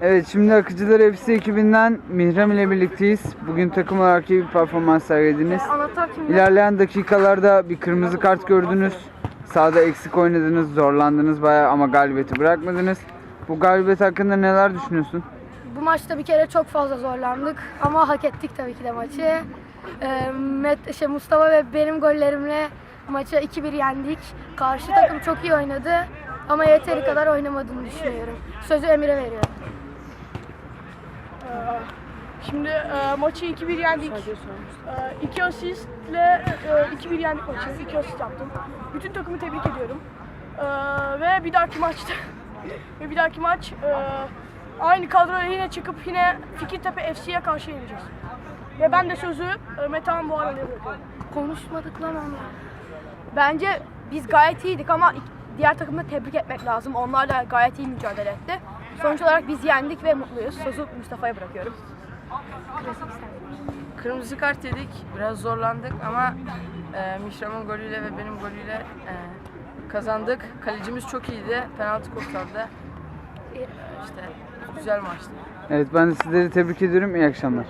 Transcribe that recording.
Evet şimdi Akıcılar FC ekibinden Mihram ile birlikteyiz. Bugün takım olarak iyi bir performans sergilediniz. Kimde? İlerleyen dakikalarda bir kırmızı kart gördünüz. Sahada eksik oynadınız, zorlandınız bayağı ama galibiyeti bırakmadınız. Bu galibiyet hakkında neler düşünüyorsun? Bu maçta bir kere çok fazla zorlandık ama hak ettik tabii ki de maçı. Ee, Met, şey, Mustafa ve benim gollerimle maçı 2-1 yendik. Karşı takım çok iyi oynadı ama yeteri kadar oynamadığını düşünüyorum. Sözü Emir'e veriyorum. Şimdi e, maçı 2-1 yendik. 2 asistle e, 2-1 yendik maçı. 2 asist yaptım. Bütün takımı tebrik ediyorum. E, ve bir dahaki maçta ve bir dahaki maç e, aynı kadroyla yine çıkıp yine Fikirtepe FC'ye karşı yeneceğiz. Ve ben de sözü e, Metehan Buharalı'ya bırakıyorum. Konuşmadık lan onunla. Bence biz gayet iyiydik ama diğer takımı da tebrik etmek lazım. Onlar da gayet iyi mücadele etti. Sonuç olarak biz yendik ve mutluyuz. Sözü Mustafa'ya bırakıyorum. Kırmızı kart yedik. Biraz zorlandık ama e, Mişram'ın golüyle ve benim golüyle e, kazandık. Kalecimiz çok iyiydi. Penaltı kurtardı. E, işte güzel maçtı. Evet ben de sizleri tebrik ediyorum. İyi akşamlar.